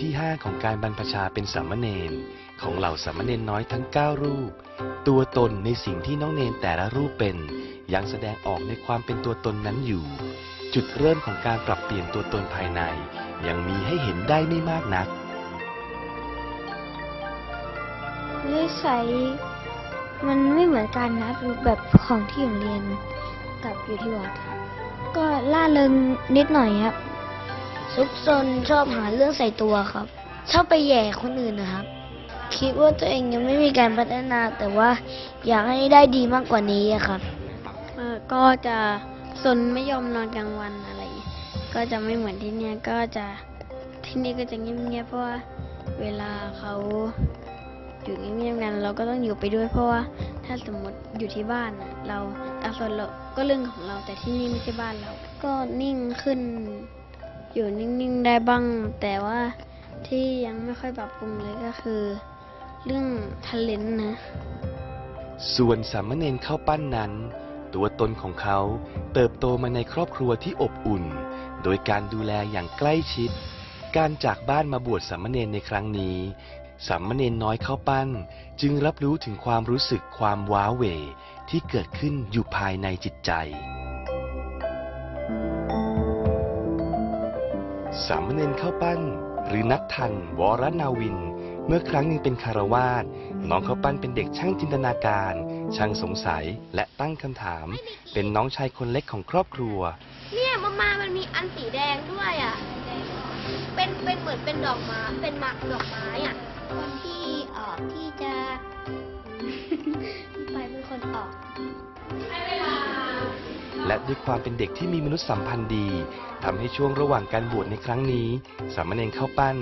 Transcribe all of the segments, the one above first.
ที่ห้าของการบรรพชาเป็นสามเณรของเหล่าสามเณรน้อยทั้ง 9 รูป ตัวตนในสิ่งที่น้องเนนแต่ละรูปเป็น ยังแสดงออกในความเป็นตัวตนนั้นอยู่ จุดเริ่มของการปรับเปลี่ยนตัวตนภายใน ยังมีให้เห็นได้ไม่มากนักนิสัยมันไม่เหมือนกันนะแบบของที่โรงเรียนกับอยู่ที่วัดก็ล่าเริงนิดหน่อยครับ ซุกซนชอบหาเรื่องใส่ตัวครับ ชอบไปแย่คนอื่นนะครับ คิดว่าตัวเองยังไม่มีการพัฒนา แต่ว่าอยากให้ได้ดีมากกว่านี้ครับเออก็จะสนไม่ยอมนอนกลางวันอะไร ก็จะไม่เหมือนที่เนี่ยก็จะที่นี่ก็จะเงียบๆเพราะว่าเวลาเขาอยู่เงียบๆกันเราก็ต้องอยู่ไปด้วยเพราะว่าถ้าสมมติอยู่ที่บ้านเราตาสนเราก็เรื่องของเราแต่ที่นี่ไม่ใช่บ้านเรา ก็นิ่งขึ้น อยู่นิ่งๆได้บ้าง แต่ว่าที่ยังไม่ค่อยปรับปรุงเลยก็คือ เรื่องทัเลนนะ ส่วนสามเณรเข้าปั้นนั้น ตัวตนของเขาเติบโตมาในครอบครัวที่อบอุ่น โดยการดูแลอย่างใกล้ชิด การจากบ้านมาบวชสามเณรในครั้งนี้สามเณรน้อยเข้าปั้น จึงรับรู้ถึงความรู้สึกความว้าเหวที่เกิดขึ้นอยู่ภายในจิตใจ สามเณรเข้าปั้น หรือนัททัน วรนาวิน เมื่อครั้งหนึ่งเป็นคารวาสน้องเข้าปั้นเป็นเด็กช่างจินตนาการ ช่างสงสัยและตั้งคำถาม เป็นน้องชายคนเล็กของครอบครัว เนี่ยมามามันมีอันสีแดงด้วยอะ เป็นเป็นเหมือนเป็นดอกไม้เป็นหมากดอกไม้อะคนที่ออที่จะ และด้วยความเป็นเด็กที่มีมนุษยสัมพันธ์ดีทำให้ช่วงระหว่างการบวชในครั้งนี้ สามเณรเข้าปั้น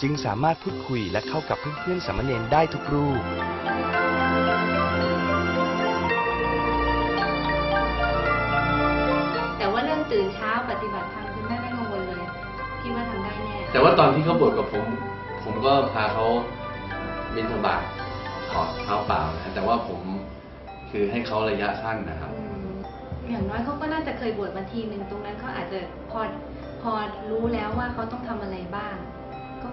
จึงสามารถพูดคุยและเข้ากับเพื่อนๆสามเณรได้ทุกรูปแต่ว่าเรื่องตื่นเช้าปฏิบัติธรรมคุณแม่ไม่กังวลเลยคิดว่าทำได้แน่แต่ว่าตอนที่เขาบวชกับผม ผมก็พาเขาบินธบาตถอดเท้าเปล่านะแต่ว่าผมคือให้เขาระยะสั้นนะครับ อย่างน้อยเขาก็น่าจะเคยบวชมาทีหนึ่งตรงนั้นเขาอาจจะพอพอรู้แล้วว่าเขาต้องทำอะไรบ้าง ก็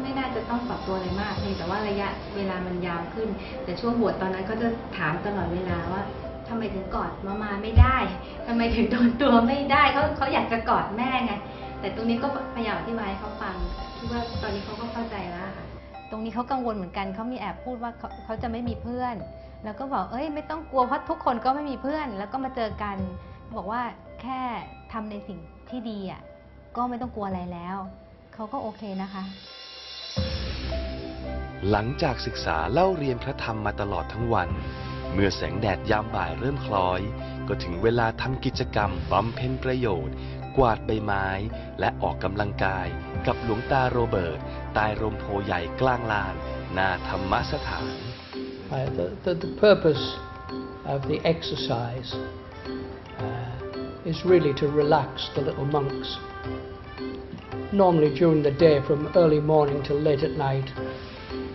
ไม่น่าจะต้องปรับตัวอะไรมากเพียงแต่ว่าระยะเวลามันยาวขึ้น แต่ช่วงบวชตอนนั้นก็จะถามตลอดเวลาว่าทำไมถึงกอดมามาไม่ได้ทำไมถึงโดนตัวไม่ได้เขาเขาอยากจะกอดแม่ไงแต่ตรงนี้ก็พยายามอธิบายให้เขาฟังคิดว่าตอนนี้เขาก็เข้าใจแล้วค่ะตรงนี้เขากังวลเหมือนกันเขามีแอบพูดว่าเขาเขาจะไม่มีเพื่อน แล้วก็บอกเอ้ยไม่ต้องกลัวเพราะทุกคนก็ไม่มีเพื่อน แล้วก็มาเจอกัน บอกว่าแค่ทำในสิ่งที่ดีอะก็ไม่ต้องกลัวอะไรแล้ว เขาก็โอเคนะคะ หลังจากศึกษาเล่าเรียนพระธรรมมาตลอดทั้งวัน เมื่อแสงแดดยามบ่ายเริ่มคล้อย ก็ถึงเวลาทำกิจกรรมบำเพ็ญประโยชน์ กวาดใบไม้ และออกกำลังกาย กับหลวงตาโรเบิร์ตใต้ร่มโพใหญ่กลางลานหน้าธรรมสถาน Uh, the, the, the purpose of the exercise uh, is really to relax the little monks. Normally during the day, from early morning till late at night,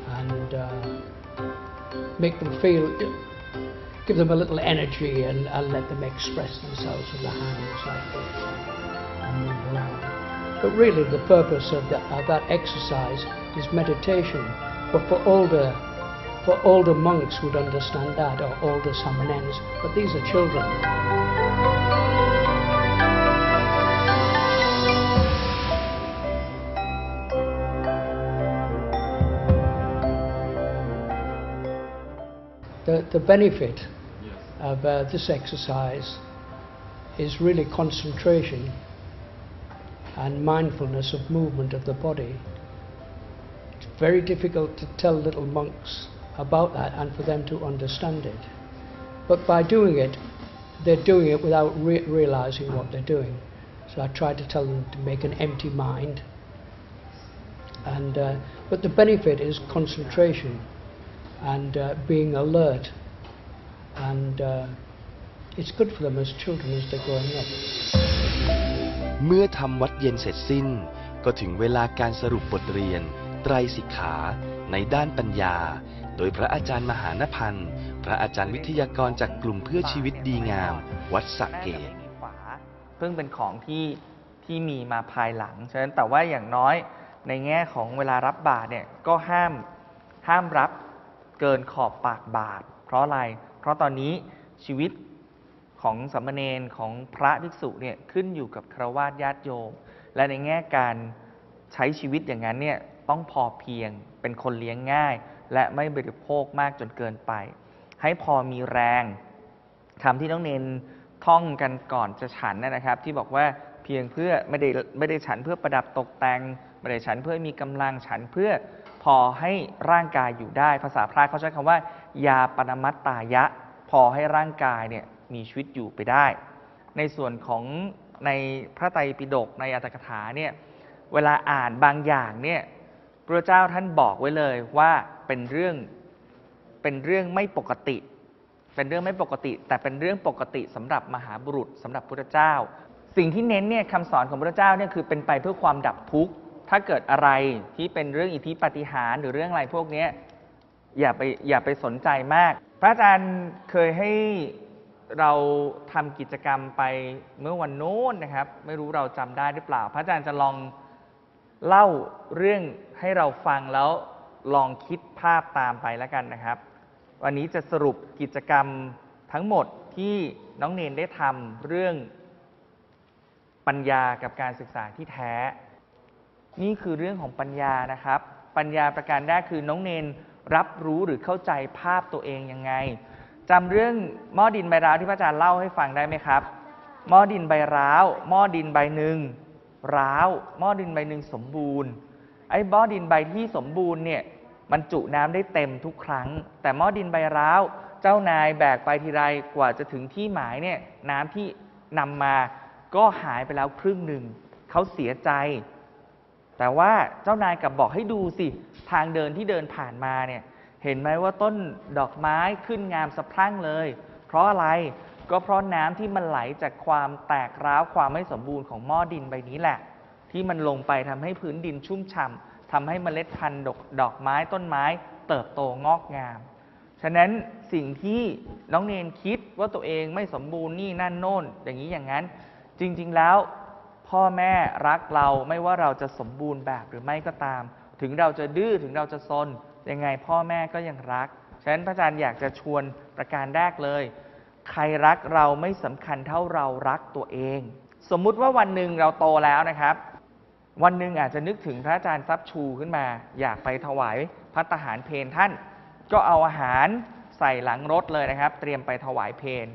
and uh, make them feel, give them a little energy and, and let them express themselves with their hands like this. But really, the purpose of, the, of that exercise is meditation. But for older for older monks would understand that, or older samanens, but these are children. The, the benefit of uh, this exercise is really concentration and mindfulness of movement of the body. It's very difficult to tell little monks about that and for them to understand it. But by doing it, they're doing it without re- realizing what they're doing. So I try to tell them to make an empty mind. And, uh, but the benefit is concentration and uh, being alert. And uh, it's good for them as children as they're growing up. เมื่อทำวัดเย็นเสร็จสิ้น ก็ถึงเวลาการสรุปบทเรียน ไตรสิกขาในด้านปัญญา โดยพระอาจารย์มหานพันธ์ พระอาจารย์วิทยากรจากกลุ่มเพื่อชีวิตดีงาม วัดสระเกตเพิ่งเป็นของที่ที่มีมาภายหลัง ฉะนั้นแต่ว่าอย่างน้อยในแง่ของเวลารับบาตรเนี่ยก็ห้ามห้ามรับเกินขอบปากบาตรเพราะอะไร เพราะตอนนี้ชีวิตของสามเณรของพระภิกษุเนี่ยขึ้นอยู่กับครวาญาติโยม และในแง่การใช้ชีวิตอย่างนั้นเนี่ยต้องพอเพียงเป็นคนเลี้ยงง่ายและไม่บริโภคมากจนเกินไป ให้พอมีแรงคำที่น้องเน้นท่องกันก่อนจะฉันนะครับ ที่บอกว่าเพียงเพื่อไม่ได้ไม่ได้ฉันเพื่อประดับตกแต่งไม่ได้ฉันเพื่อมีกำลังฉันเพื่อพอให้ร่างกายอยู่ได้ ภาษาพระเขาใช้คำว่า ยาปนมัตตายะ พอให้ร่างกายเนี่ยมีชีวิตอยู่ไปได้ ในส่วนของในพระไตรปิฎกในอัตถกถาเนี่ยเวลาอ่านบางอย่างเนี่ยพระเจ้าท่านบอกไว้เลยว่า เป็นเรื่องเป็นเรื่องไม่ปกติ เป็นเรื่องไม่ปกติ แต่เป็นเรื่องปกติสำหรับมหาบุรุษสำหรับพระเจ้า สิ่งที่เน้นเนี่ยคำสอนของพระเจ้าเนี่ยคือเป็นไปเพื่อความดับทุกข์ถ้าเกิดอะไรที่เป็นเรื่องอิทธิปฏิหารหรือเรื่องอะไรพวกนี้อย่าไปอย่าไปสนใจมาก พระอาจารย์เคยให้เราทำกิจกรรมไปเมื่อวันโน้นนะครับ ไม่รู้เราจำได้หรือเปล่า พระอาจารย์จะลองเล่าเรื่องให้เราฟังแล้ว ลองคิดภาพตามไปแล้วกันนะครับ วันนี้จะสรุปกิจกรรมทั้งหมดที่น้องเนนได้ทำเรื่องปัญญากับการศึกษาที่แท้ นี่คือเรื่องของปัญญานะครับ ปัญญาประการแรกคือน้องเนนรับรู้หรือเข้าใจภาพตัวเองยังไงจำเรื่องหม้อดินใบร้าวที่พระอาจารย์เล่าให้ฟังได้ไหมครับหม้อดินใบร้าวหม้อดินใบหนึ่งร้าวหม้อดินใบหนึ่งสมบูรณ์ไอ้หม้อดินใบที่สมบูรณ์เนี่ย มันจุน้ำได้เต็มทุกครั้ง แต่หม้อดินใบร้าวเจ้านายแบกไปทีไรกว่าจะถึงที่หมายเนี่ยน้ำที่นำมาก็หายไปแล้วครึ่งหนึ่งเขาเสียใจ แต่ว่าเจ้านายกลับบอกให้ดูสิทางเดินที่เดินผ่านมาเนี่ยเห็นไหมว่าต้นดอกไม้ขึ้นงามสะพรั่งเลย เพราะอะไรก็เพราะน้ำที่มันไหลจากความแตกร้าวความไม่สมบูรณ์ของหม้อดินใบนี้แหละ ที่มันลงไปทำให้พื้นดินชุ่มฉ่ำ ทำให้เมล็ดพันธุ์ดอกดอกไม้ต้นไม้ เติบโตงอกงาม ฉะนั้นสิ่งที่น้องเนนคิดว่าตัวเองไม่สมบูรณ์นี่นั่นโน่น อย่างนี้อย่างนั้น จริงๆแล้วพ่อแม่รักเราไม่ว่าเราจะสมบูรณ์แบบหรือไม่ก็ตาม ถึงเราจะดื้อถึงเราจะซนยังไงพ่อแม่ก็ยังรัก ฉะนั้นพระอาจารย์อยากจะชวนประการแรกเลย ใครรักเราไม่สำคัญเท่าเรารักตัวเอง สมมุติว่าวันหนึ่งเราโตแล้วนะครับ วันหนึ่งอาจจะนึกถึงพระอาจารย์ทรัพย์ชูขึ้นมา อยากไปถวายพระตาหารเพนท่าน ก็เอาอาหารใส่หลังรถเลยนะครับ เตรียมไปถวายเพน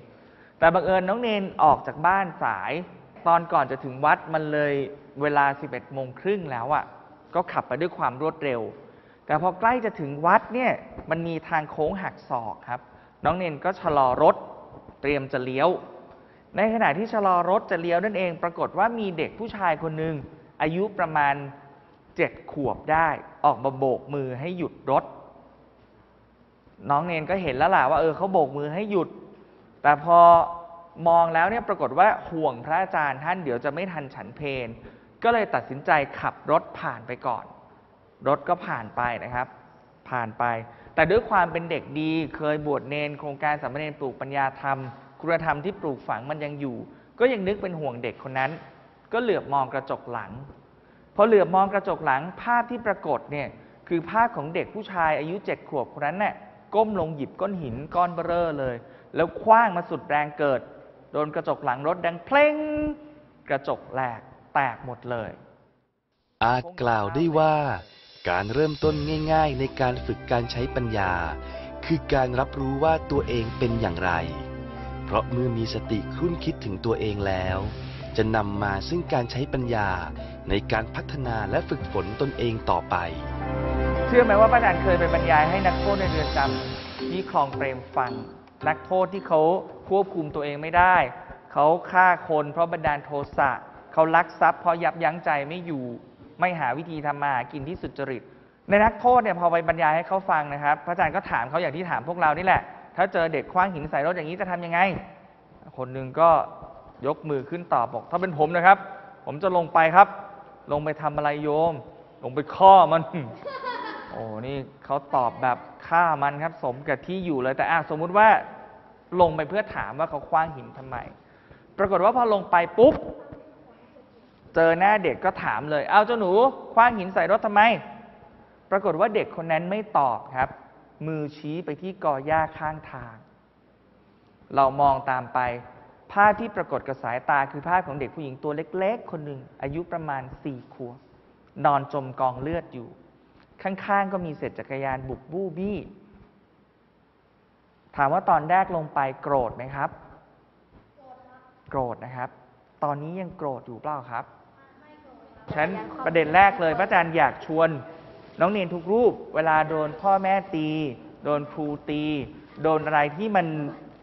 แต่บังเอิญน้องเนนออกจากบ้านสาย ตอนก่อนจะถึงวัดมันเลยเวลา 11โมงครึ่งแล้วอะ่ะ ก็ขับไปด้วยความรวดเร็ว แต่พอใกล้จะถึงวัดเนี่ยมันมีทางโค้งหักศอกครับ น้องเนนก็ชะลอรถ เตรียมจะเลี้ยว ในขณะที่ชะลอรถจะเลี้ยวนั่นเอง ปรากฏว่ามีเด็กผู้ชายคนหนึ่ง อายุประมาณเจ็ดขวบได้ออกมาโบกมือให้หยุดรถ น้องเนนก็เห็นแล้วล่ะว่าเออเขาโบกมือให้หยุด แต่พอมองแล้วเนี่ยปรากฏว่าห่วงพระอาจารย์ท่านเดี๋ยวจะไม่ทันฉันเพนก็เลยตัดสินใจขับรถผ่านไปก่อน รถก็ผ่านไปนะครับ ผ่านไป แต่ด้วยความเป็นเด็กดีเคยบวชเนน โครงการสามเณรปลูกปัญญาธรรม คุณธรรมที่ปลูกฝังมันยังอยู่ ก็ยังนึกเป็นห่วงเด็กคนนั้น ก็เหลือบมองกระจกหลังพอเหลือบมองกระจกหลังภาพที่ปรากฏเนี่ยคือภาพของเด็กผู้ชายอายุเจ็ดขวบคนนั้นน่ะก้มลงหยิบก้อนหินก้อนเบ้อเลย แล้วคว้างมาสุดแรงเกิด โดนกระจกหลังรถดังเพลงกระจกแหลกแตกหมดเลย อาจกล่าวได้ว่า การเริ่มต้นง่าย ๆ ในการฝึกการใช้ปัญญา คือการรับรู้ว่าตัวเองเป็นอย่างไร เพราะเมื่อมีสติครุ่นคิดถึงตัวเองแล้ว จะนำมาซึ่งการใช้ปัญญาในการพัฒนาและฝึกฝนตนเองต่อไป เชื่อไหมว่าพระอาจารย์เคยไปบรรยายให้นักโทษในเรือนจำที่คลองเปรมฟัง นักโทษที่เขาควบคุมตัวเองไม่ได้ เขาฆ่าคนเพราะบันดาลโทสะเขาลักทรัพย์เพราะยับยั้งใจไม่อยู่ ไม่หาวิธีทำมาหากินที่สุจริต ในนักโทษเนี่ยพอไปบรรยายให้เขาฟังนะครับ พระอาจารย์ก็ถามเขาอย่างที่ถามพวกเรานี่แหละ ถ้าเจอเด็กคว้างหินใส่รถอย่างนี้จะทำยังไง คนหนึ่งก็ ยกมือขึ้นตอบบอก ถ้าเป็นผมนะครับ ผมจะลงไปครับ ลงไปทำอะไรโยม ลงไปฆ่ามัน โอ้นี่เขาตอบแบบฆ่ามันครับ สมกับที่อยู่เลยแต่อะสมมุติว่าลงไปเพื่อถามว่าเขาคว้างหินทำไม ปรากฏว่าพอลงไปปุ๊บเเจอหน้าเด็กก็ถามเลย เอาเจ้าหนูคว้างหินใส่รถทำไม ปรากฏว่าเด็กคนนั้นไม่ตอบครับ มือชี้ไปที่กอหญ้าข้างทาง เรามองตามไป ภาพที่ปรากฏกับสายตาคือภาพของเด็กผู้หญิงตัวเล็กๆ คนหนึ่งอายุประมาณสี่ขวบนอนจมกองเลือดอยู่ ข้างๆ ก็มีเศษจักรยานบุบบู้บี้ ถามว่าตอนแรกลงไปโกรธไหมครับ โกรธนะครับ ตอนนี้ยังโกรธอยู่เปล่าครับฉะนั้นประเด็นแรกเลยพระอาจารย์อยากชวน น้องเนนทุกรูป เวลาโดนพ่อแม่ตี โดนครูตี โดนอะไรที่มัน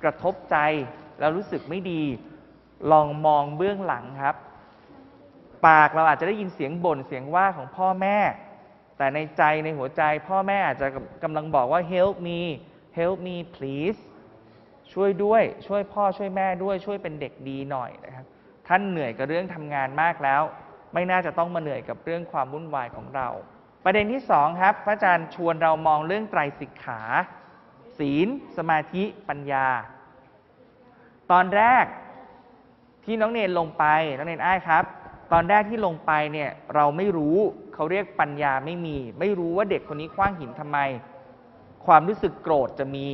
กระทบใจ แล้วรู้สึกไม่ดี ลองมองเบื้องหลังครับ ปากเราอาจจะได้ยินเสียงบ่นเสียงว่าของพ่อแม่ แต่ในใจในหัวใจพ่อแม่อาจจะกำลังบอกว่า help me help me please ช่วยด้วย ช่วยพ่อช่วยแม่ด้วย ช่วยเป็นเด็กดีหน่อยนะครับ ท่านเหนื่อยกับเรื่องทำงานมากแล้ว ไม่น่าจะต้องมาเหนื่อยกับเรื่องความวุ่นวายของเรา ประเด็นที่สองครับ พระอาจารย์ชวนเรามองเรื่องไตรสิกขา ศีล สมาธิ ปัญญา ตอนแรกที่น้องเนนลงไปน้องเนนอ้ายครับ ตอนแรกที่ลงไปเนี่ยเราไม่รู้เขาเรียกปัญญาไม่มี ไม่รู้ว่าเด็กคนนี้คว้างหินทำไม ความรู้สึกโกรธจะมี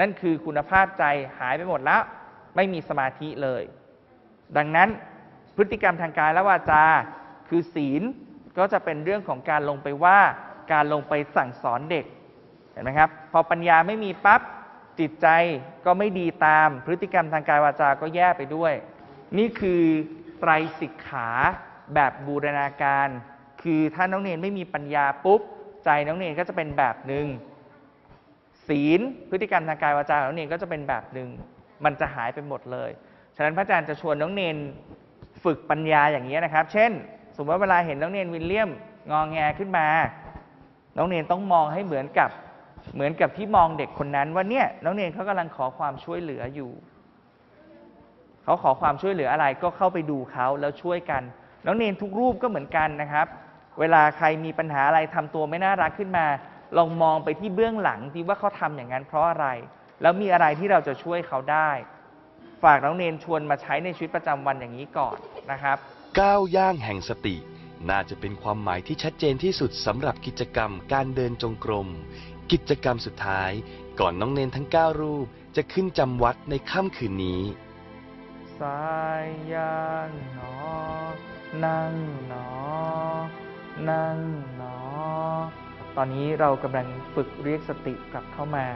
นั่นคือคุณภาพใจหายไปหมดแล้ว ไม่มีสมาธิเลย ดังนั้นพฤติกรรมทางกายและวาจา คือศีลก็จะเป็นเรื่องของการลงไปว่าการลงไปสั่งสอนเด็กเห็นไหมครับ พอปัญญาไม่มีปั๊บ จิตใจก็ไม่ดีตามพฤติกรรมทางกายวาจาก็แย่ไปด้วย นี่คือไตรสิกขาแบบบูรณาการ คือถ้าน้องเนนไม่มีปัญญาปุ๊บ ใจน้องเนนก็จะเป็นแบบหนึ่งศีลพฤติกรรมทางกายวาจาของน้องเนนก็จะเป็นแบบหนึ่งมันจะหายไปหมดเลย ฉะนั้นพระอาจารย์จะชวนน้องเนนฝึกปัญญาอย่างนี้นะครับ เช่น สมมติว่าเวลาเห็นน้องเนนวิลเลียมงองแงขึ้นมา น้องเนนต้องมองให้เหมือนกับ เหมือนกับที่มองเด็กคนนั้นว่าเนี่ยน้องเนนเขากำลังขอความช่วยเหลืออยู่ เขาขอความช่วยเหลืออะไรก็เข้าไปดูเขาแล้วช่วยกัน น้องเนนทุกรูปก็เหมือนกันนะครับ เวลาใครมีปัญหาอะไรทำตัวไม่น่ารักขึ้นมา ลองมองไปที่เบื้องหลังที่ว่าเขาทำอย่างนั้นเพราะอะไร แล้วมีอะไรที่เราจะช่วยเขาได้ ฝากน้องเนนชวนมาใช้ในชีวิตประจำวันอย่างนี้ก่อนนะครับก้าวย่างแห่งสติ น่าจะเป็นความหมายที่ชัดเจนที่สุดสำหรับกิจกรรมการเดินจงกรม กิจกรรมสุดท้ายก่อนน้องเนนทั้ง 9 รูปจะขึ้นจำวัดในค่ำคืนนี้ สายยานหนอ นั่งหนอ นั่งหนอ ตอนนี้เรากำลังฝึกเรียกสติกลับเข้ามา